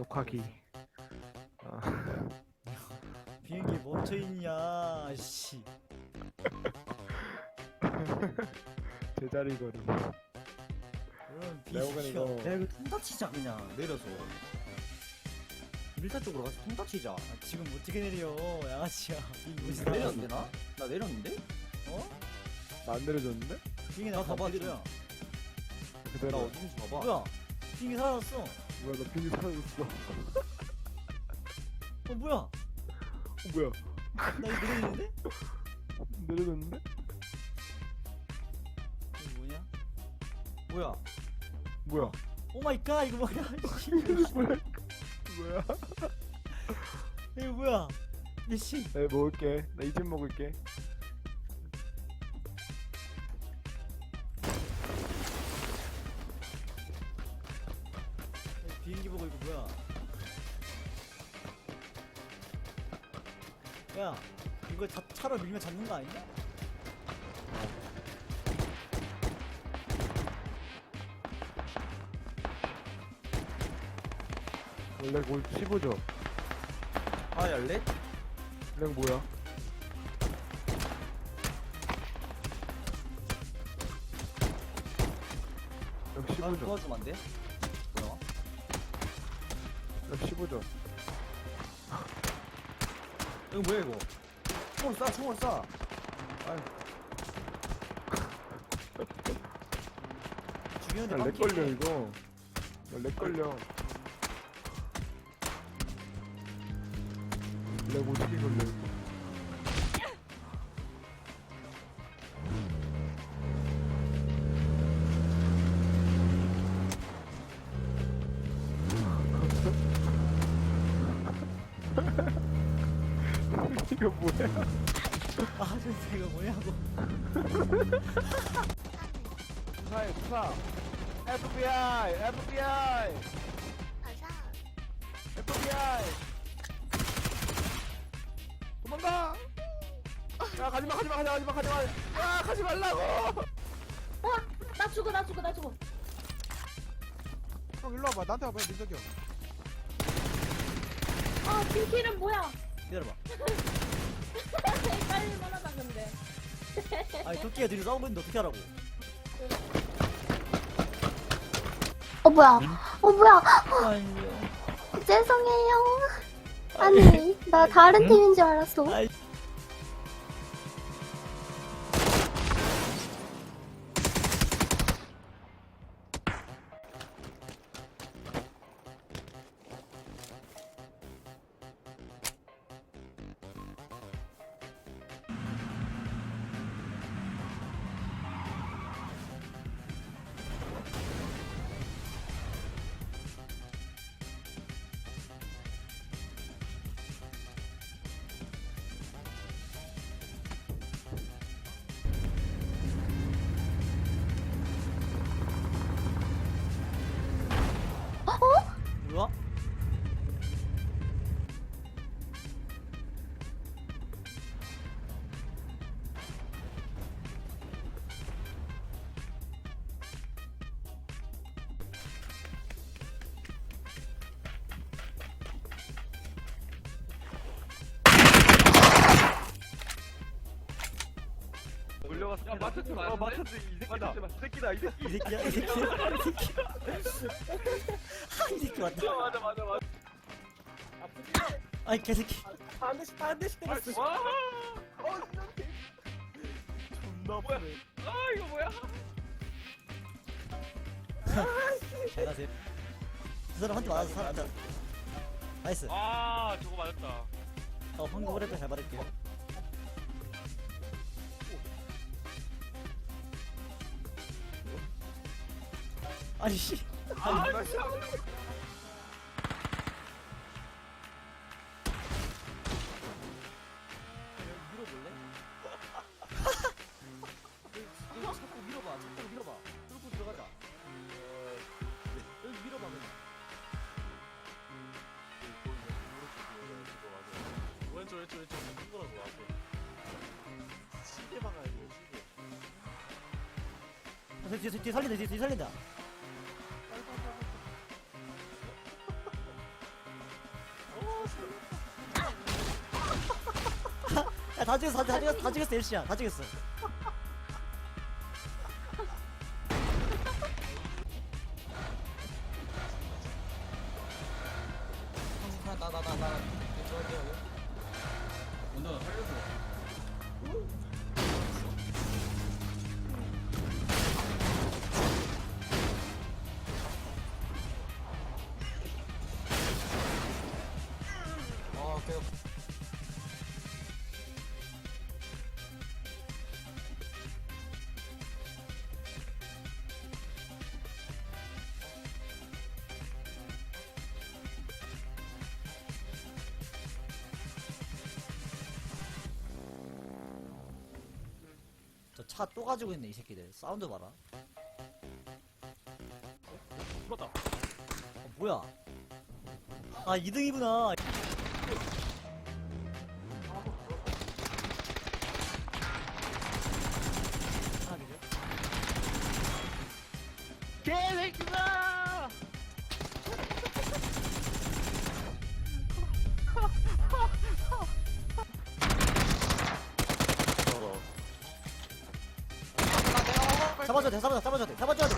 녹화기. 아, 비행기 멈춰 있냐 씨 제자리 거리. 그럼 레오가 이거- 야 이거 통다 치자 그냥 내려서 밀타 쪽으로 가서 통다 치자 아, 지금 어떻게 내려 양아치야 비행기 내렸는데 나? 나 내렸는데? 어? 나안 내려줬는데? 비행기 나나 봐봐, 가봐 야나 그대로. 어딘지 봐봐 뭐야 비행기 사라졌어 뭐야, 나 비행기 사라졌어. 어 뭐야 어, 뭐야? 나 이거 내려있는데? 내려줬는데? 이거 뭐냐? 뭐야 뭐야? 오 마이 갓 이거 뭐야 씨 뭐야? 뭐야? 이거 뭐야 나 이거 먹을게. 나 이쯤 먹을게. 비행기 보고 이거 뭐야 야 이거 자, 차로 밀면 잡는 거 아니냐? 원래 골 15죠? 아 열래? 랭 뭐야? 역나 15죠? 도와주면 안 돼? 뭐야? 역 15죠? 이거 뭐야 이거 총을 쏴 총을 쏴 중요한데 야, 렉 빵키 걸려 이거. 야, 렉 걸려. 렉 오지게 걸려 이거. 이거 뭐야? 아 저새 이거 뭐냐고 수사해 수사. FBI FBI 가자. FBI 도망가 야 가지마 가지마 가지마 가지마 가지마 야 가지 말라고 어, 나 죽어, 나 죽어, 나 죽어. 형 일로 와봐 나한테 와봐 민석이 형 아, 빈킬은 뭐야? 기다려봐 빨리 만하다 근데. 아니 토끼가 둘이 싸우고 있는데 어떻게 하라고 어 뭐야? 어 뭐야? 아니요 죄송해요. 아니 나 다른 팀인 줄 알았어. 아이. 야, 마트트 맞았어. 마트트 이 새끼 맞아. 이 새끼다. 이 새끼. 이 새끼야 이 새끼야 이 새끼야 아이 새끼 맞다 맞아, 맞아, 맞아. 아이 개새끼 반대씩 반대씩 때렸어 와! 존나 뭐야? 아, 이거 뭐야? 잘 가세요 두 사람 한 대 맞아서 살았다 나이스 아, 저거 맞았다. 어 방금 그랬다 잘 받을게요 아니 씨 아, 진짜. 밀어볼래? 이거 자꾸 밀어봐 자꾸 밀어봐 뚫고 들어가자 그냥 시계. 뒤에, 살린다 뒤에 살린다 다 죽였어 다 죽였어 다 죽였어 일시야 다 죽였어 먼저 살려줘. 저 차 또 가지고 있네 이 새끼들. 사운드 봐라. 죽었다. 어, 뭐야? 아 2등이구나. 하나 기절 개새끼들 잡아줘야 돼 잡아줘 잡아줘야 돼 잡아줘야 돼.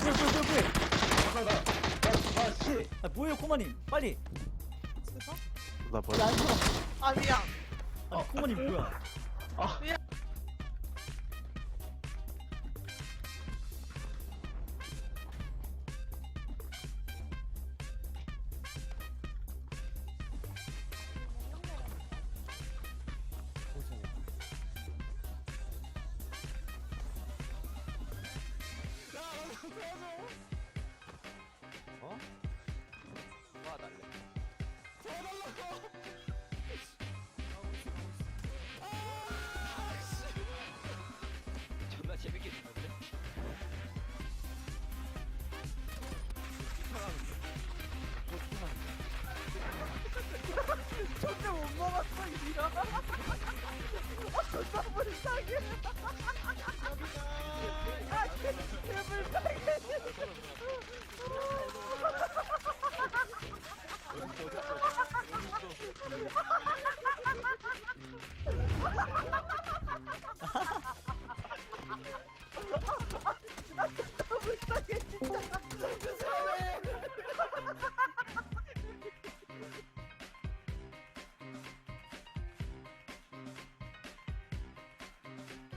뭐야 뭐야 뭐야 뭐야 아 뭐예요 코마님? 빨리. 나 뭐야? 아니 코마님 뭐야? 야, 어? 뭐 도와달래. 도와달라고!